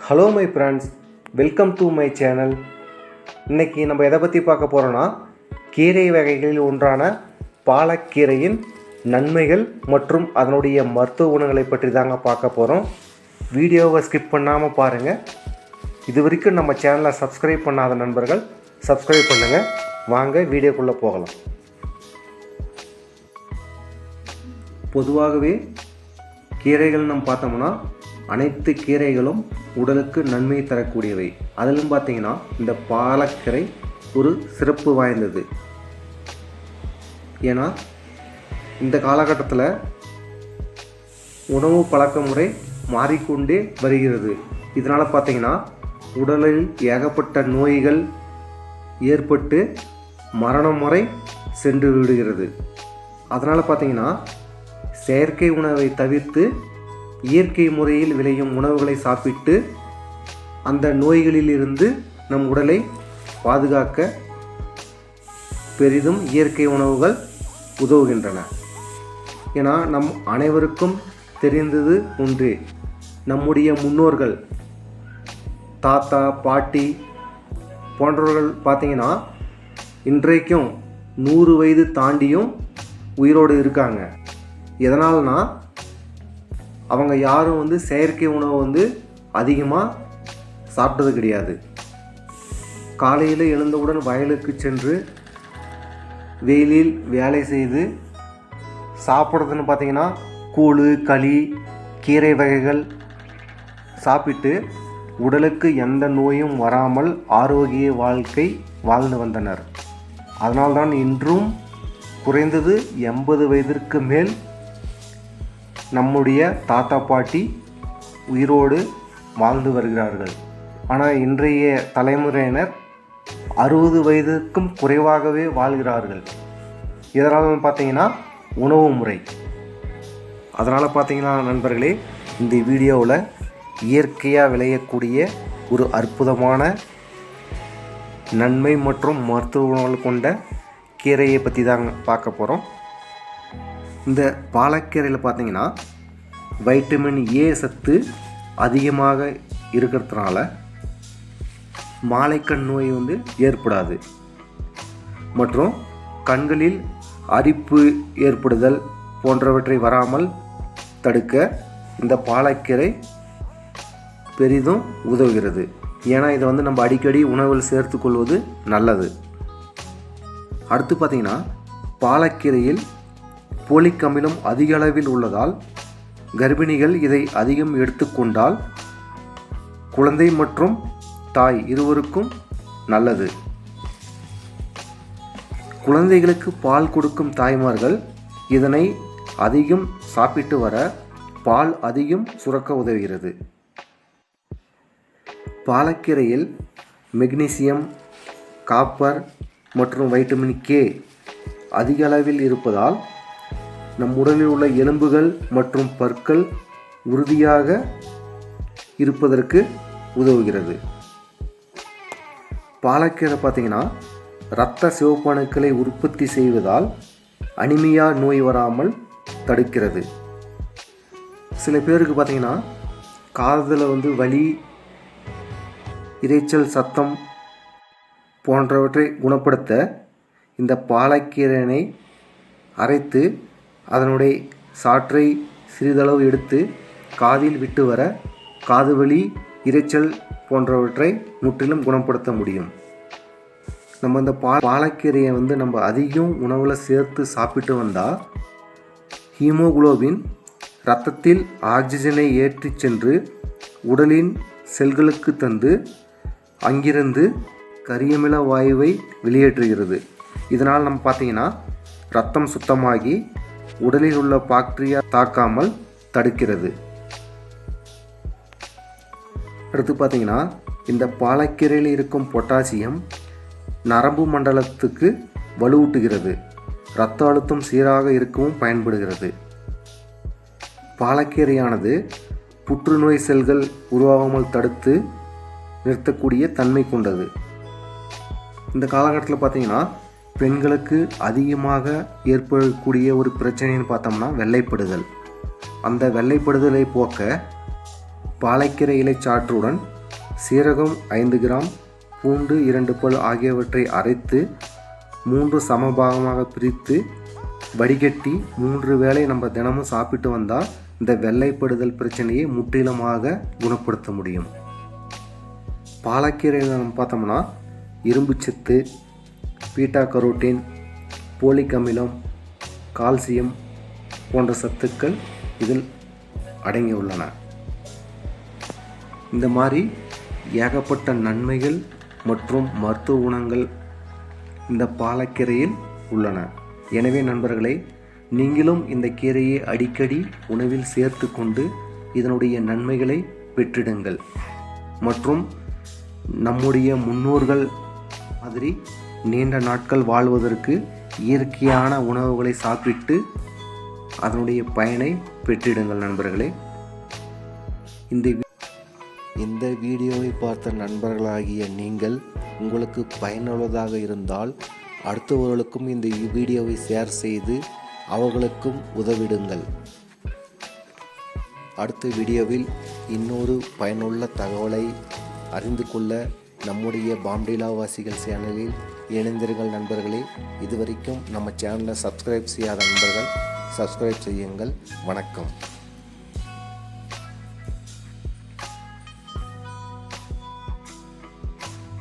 Hello my friends welcome to my channel இன்னைக்கு நம்ம எதை பற்றி பார்க்க போகிறோன்னா கீரை வகைகளில் ஒன்றான பாலக்கீரையின் நன்மைகள் மற்றும் அதனுடைய மருத்துவ குணங்களை பற்றி தாங்க பார்க்க போகிறோம் வீடியோவை ஸ்கிப் பண்ணாமல் பாருங்கள் இது வரைக்கும் நம்ம சேனலை சப்ஸ்கிரைப் பண்ணாத நண்பர்கள் சப்ஸ்கிரைப் பண்ணுங்கள் வாங்க வீடியோக்குள்ளே போகலாம். பொதுவாகவே கீரைகள் நம்ம பார்த்தோம்னா அனைத்து கீரைகளும் உடலுக்கு நன்மை தரக்கூடியவை. அதிலும் பார்த்தீங்கன்னா இந்த பாலக்கரை ஒரு சிறப்பு வாய்ந்தது. ஏன்னா இந்த காலகட்டத்தில் உணவு பழக்க முறை மாறிக்கொண்டே வருகிறது. இதனால் பார்த்தீங்கன்னா உடலில் ஏகப்பட்ட நோய்கள் ஏற்பட்டு மரணம் வரை சென்று விடுகிறது. அதனால் பார்த்தீங்கன்னா செயற்கை உணவை தவிர்த்து இயற்கை முறையில் விளையும் உணவுகளை சாப்பிட்டு அந்த நோய்களிலிருந்து நம் உடலை பாதுகாக்க பெரிதும் இயற்கை உணவுகள் உதவுகின்றன. ஏன்னா நம் அனைவருக்கும் தெரிந்தது ஒன்று நம்முடைய முன்னோர்கள் தாத்தா பாட்டி போன்றவர்கள் பார்த்தீங்கன்னா இன்றைக்கும் நூறு வயது தாண்டியும் உயிரோடு இருக்காங்க. எதனால்னா அவங்க யாரும் வந்து செயற்கை உணவு வந்து அதிகமாக சாப்பிட்டது கிடையாது. காலையில் எழுந்தவுடன் வயலுக்கு சென்று வெயிலில் வேலை செய்து சாப்பிட்றதுன்னு பார்த்தீங்கன்னா கூழ் களி கீரை வகைகள் சாப்பிட்டு உடலுக்கு எந்த நோயும் வராமல் ஆரோக்கிய வாழ்க்கை வாழ்ந்து வந்தனர். அதனால்தான் இன்றும் குறைந்தது எண்பது வயதிற்கு மேல் நம்முடைய தாத்தா பாட்டி உயிரோடு வாழ்ந்து வருகிறார்கள். ஆனால் இன்றைய தலைமுறையினர் அறுபது வயதுக்கும் குறைவாகவே வாழ்கிறார்கள். இதனால் பார்த்தீங்கன்னா உணவு முறை. அதனால் பார்த்தீங்கன்னா நண்பர்களே இந்த வீடியோவில் இயற்கையாக விளையக்கூடிய ஒரு அற்புதமான நன்மை மற்றும் மருத்துவ குணங்கள் கொண்ட கீரையை பற்றி தாங்க பார்க்க போகிறோம் இந்த பாலக்கீரையில் பார்த்தீங்கன்னா வைட்டமின் ஏ சத்து அதிகமாக இருக்கிறதுனால மாலைக்கண் நோய் வந்து ஏற்படாது. மற்றும் கண்களில் அரிப்பு ஏற்படுதல் போன்றவற்றை வராமல் தடுக்க இந்த பாலக்கீரை பெரிதும் உதவுகிறது. ஏன்னா இதை வந்து நம்ம அடிக்கடி உணவில் சேர்த்துக்கொள்வது நல்லது. அடுத்து பார்த்தீங்கன்னா பாலக்கீரையில் போலிக் அமிலம் அதிக அளவில் உள்ளதால் கர்ப்பிணிகள் இதை அதிகம் எடுத்துக்கொண்டால் குழந்தை மற்றும் தாய் இருவருக்கும் நல்லது. குழந்தைகளுக்கு பால் கொடுக்கும் தாய்மார்கள் இதனை அதிகம் சாப்பிட்டு வர பால் அதிகம் சுரக்க உதவுகிறது. பாலக்கீரையில் மெக்னீசியம் காப்பர் மற்றும் வைட்டமின் கே அதிக அளவில் இருப்பதால் நம் உடலில் உள்ள எலும்புகள் மற்றும் பற்கள் உறுதியாக இருப்பதற்கு உதவுகிறது. பாலக்கீரை பார்த்திங்கன்னா இரத்த சிவப்பணுக்களை உற்பத்தி செய்வதால் அனிமியா நோய் வராமல் தடுக்கிறது. சில பேருக்கு பார்த்தீங்கன்னா காதில் வந்து வலி இரைச்சல் சத்தம் போன்றவற்றை குணப்படுத்த இந்த பாலக்கீரனை அரைத்து அதனுடைய சாற்றை சிறிதளவு எடுத்து காதில் விட்டு வர காது வலி இரைச்சல் போன்றவற்றை முற்றிலும் குணப்படுத்த முடியும். நம்ம இந்த பா பாலக்கீரையை வந்து நம்ம அதிகம் உணவில் சேர்த்து சாப்பிட்டு வந்தால் ஹீமோகுளோபின் இரத்தத்தில் ஆக்சிஜனை ஏற்றிச் சென்று உடலின் செல்களுக்கு தந்து அங்கிருந்து கரியமில வாயுவை வெளியேற்றுகிறது. இதனால் நம்ம பார்த்தீங்கன்னா ரத்தம் சுத்தமாகி உடலில் உள்ள பாக்டீரியா தாக்காமல் தடுக்கிறது. அடுத்து பார்த்தீங்கன்னா இந்த பாலக்கீரையில் இருக்கும் பொட்டாசியம் நரம்பு மண்டலத்துக்கு வலுவூட்டுகிறது. இரத்த அழுத்தம் சீராக இருக்கவும் பயன்படுகிறது. பாலக்கீரையானது புற்றுநோய் செல்கள் உருவாகாமல் தடுத்து நிறுத்தக்கூடிய தன்மை கொண்டது. இந்த காலகட்டத்தில் பார்த்தீங்கன்னா பெண்களுக்கு அதிகமாக ஏற்படக்கூடிய ஒரு பிரச்சனைன்னு பார்த்தோம்னா வெள்ளைப்படுதல். அந்த வெள்ளைப்படுதலை போக்க பாலைக்கீரை இலைச்சாற்றுடன் சீரகம் ஐந்து கிராம் பூண்டு இரண்டு பல் ஆகியவற்றை அரைத்து மூன்று சமபாகமாக பிரித்து வடிகட்டி மூன்று வேளை நம்ம தினமும் சாப்பிட்டு வந்தால் இந்த வெள்ளைப்படுதல் பிரச்சனையை முற்றிலுமாக குணப்படுத்த முடியும். பாலக்கீரையில் நம்ம பார்த்தோம்னா இரும்புச்சத்து பீட்டா கரோட்டின் போலிக் அமிலம் கால்சியம் போன்ற சத்துக்கள் இதில் அடங்கியுள்ளன. இந்த மாதிரி ஏகப்பட்ட நன்மைகள் மற்றும் மருத்துவ குணங்கள் இந்த பாலக்கீரையில் உள்ளன. எனவே நண்பர்களே நீங்களும் இந்த கீரையை அடிக்கடி உணவில் சேர்த்து கொண்டு இதனுடைய நன்மைகளை பெற்றிடுங்கள். மற்றும் நம்முடைய முன்னோர்கள் மாதிரி நீண்ட நாட்கள் வாழ்வதற்கு இயற்கையான உணவுகளை சாப்பிட்டு அதனுடைய பயனை பெற்றிடுங்கள் நண்பர்களே. இந்த இந்த வீடியோவை பார்த்த நண்பர்களாகிய நீங்கள் உங்களுக்கு பயனுள்ளதாக இருந்தால் அடுத்தவர்களுக்கும் இந்த வீடியோவை ஷேர் செய்து அவர்களுக்கும் உதவிடுங்கள். அடுத்த வீடியோவில் இன்னொரு பயனுள்ள தகவலை அறிந்து கொள்ள நம்முடைய பாம்டிலா வாசிகள் சேனலில் இணைந்திருங்கள் நண்பர்களே. இதுவரைக்கும் நம்ம சேனலை சப்ஸ்கிரைப் செய்யாத நண்பர்கள் சப்ஸ்கிரைப் செய்யுங்கள். வணக்கம்.